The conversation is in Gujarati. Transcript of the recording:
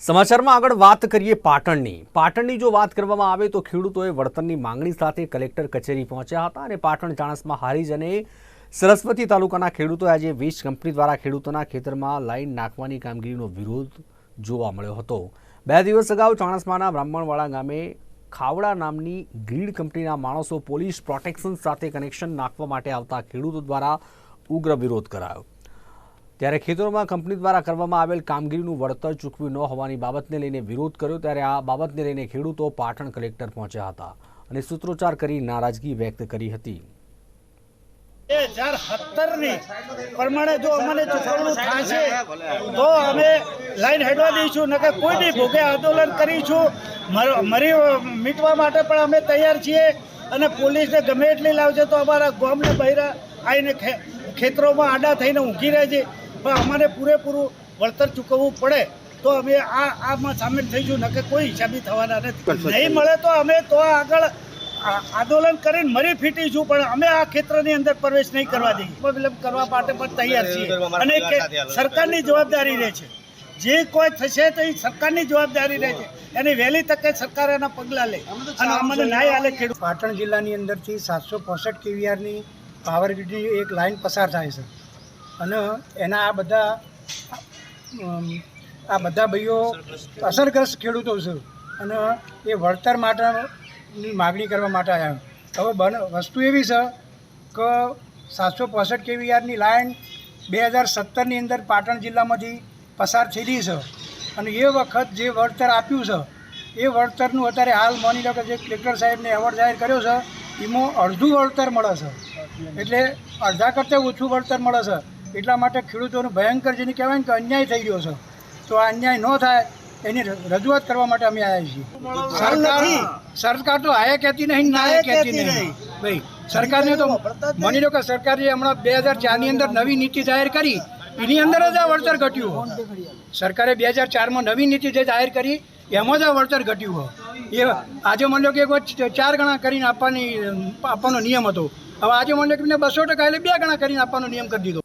સમાચારમાં આગળ વાત કરીએ પાટણની. પાટણની જો વાત કરવામાં આવે તો ખેડૂતોએ વળતરની માંગણી સાથે કલેક્ટર કચેરી પહોંચ્યા હતા અને પાટણ ચાણસમાં હારીજ અને સરસ્વતી તાલુકાના ખેડૂતોએ આજે વીજ કંપની દ્વારા ખેડૂતોના ખેતરમાં લાઈન નાખવાની કામગીરીનો વિરોધ જોવા મળ્યો હતો. બે દિવસ અગાઉ ચાણસમાના બ્રાહ્મણવાડા ગામે ખાવડા નામની ગ્રીડ કંપનીના માણસો પોલીસ પ્રોટેક્શન સાથે કનેક્શન નાખવા માટે આવતા ખેડૂતો દ્વારા ઉગ્ર વિરોધ કરાયો. ત્યારે ખેતરોમાં કંપની દ્વારા કરવામાં આવેલ કામગીરીનું વળતર ચૂકવ્યું ન હોવાની બાબતને લઈને વિરોધ કર્યો ત્યારે આ બાબતને લઈને ખેડૂતો પાટણ કલેક્ટર પહોંચ્યા હતા અને સૂત્રોચ્ચાર કરી નારાજગી વ્યક્ત કરી હતી. બે હજાર સત્તરની પ્રમાણે જો અમને ચૂકવણું અમે લાઈન હેડવા દઈશું, નકર કોઈ ભોગે આંદોલન કરીશું. મરી મીટવા માટે પણ અમે તૈયાર છીએ અને પોલીસને ગમે એટલી લાવશે તો અમારા ગામને બહેરા આવીને ખેતરોમાં આડા થઈને ઊંઘી રહે છે પણ અમારે પૂરેપૂરું વળતર ચૂકવવું પડે તો અમે આ આમાં સામેલ થઈશું નકે કોઈ હિસાબી થવાના નથી. નહીં મળે તો અમે તો આગળ આંદોલન કરીને મરી ફીટીશું પણ અમે આ ક્ષેત્રની અંદર પ્રવેશ નહીં કરવા દઈએ. વિલંબ કરવા માટે પણ તૈયાર છીએ. અને સરકારની જવાબદારી રહે છે. જે કોઈ થશે તો એ સરકારની જવાબદારી રહે છે. એની વહેલી તકે સરકાર એના પગલાં લે. અને અમને ન્યાય આલે ખેડૂત. પાટણ જિલ્લાની અંદરથી સાતસો પોસઠ કેવીઆરની પાવર ગ્રીડની એક લાઇન પસાર થાય છે. અને એના આ બધા આ બધા ભાઈઓ અસરગ્રસ્ત ખેડૂતો છે. અને એ વળતર માટેની માગણી કરવા માટે આવ્યા હવે બન, વસ્તુ એવી છે કે સાતસો પોસઠ કેવીઆરની લાઇન બે હજાર સત્તરની અંદર પાટણ જિલ્લામાંથી પસાર થયેલી છે. અને એ વખત જે વળતર આપ્યું છે, એ વળતરનું અત્યારે હાલ માની લો કે જે કલેક્ટર સાહેબને એવોર્ડ જાહેર કર્યો છે, એમાં અડધું વળતર મળે છે. એટલે અડધા કરતાં ઓછું વળતર મળે છે. એટલા માટે ખેડૂતોનું ભયંકર જેને કહેવાય ને કે અન્યાય થઈ રહ્યો છે. તો આ અન્યાય ન થાય એની રજૂઆત કરવા માટે અમે આવ્યા છીએ. સરકાર સરકાર તો આયે કહેતી નહીં ના કહેતી નહીં. ભાઈ સરકારને તો માની લો કે સરકારે હમણાં બે હજાર ચારની અંદર નવી નીતિ જાહેર કરી. એની અંદર જ આ વળતર ઘટ્યું સરકારે બે હજાર ચારમાં નવી નીતિ જે જાહેર કરી એમાં જ આ વળતર ઘટ્યું હોય. એ આજે માની લો કે એક ચાર ગણા કરીને આપવાની આપવાનો નિયમ હતો. હવે આજે માની લો કે બસો ટકા એટલે બે ગણા કરીને આપવાનો નિયમ કરી દીધો.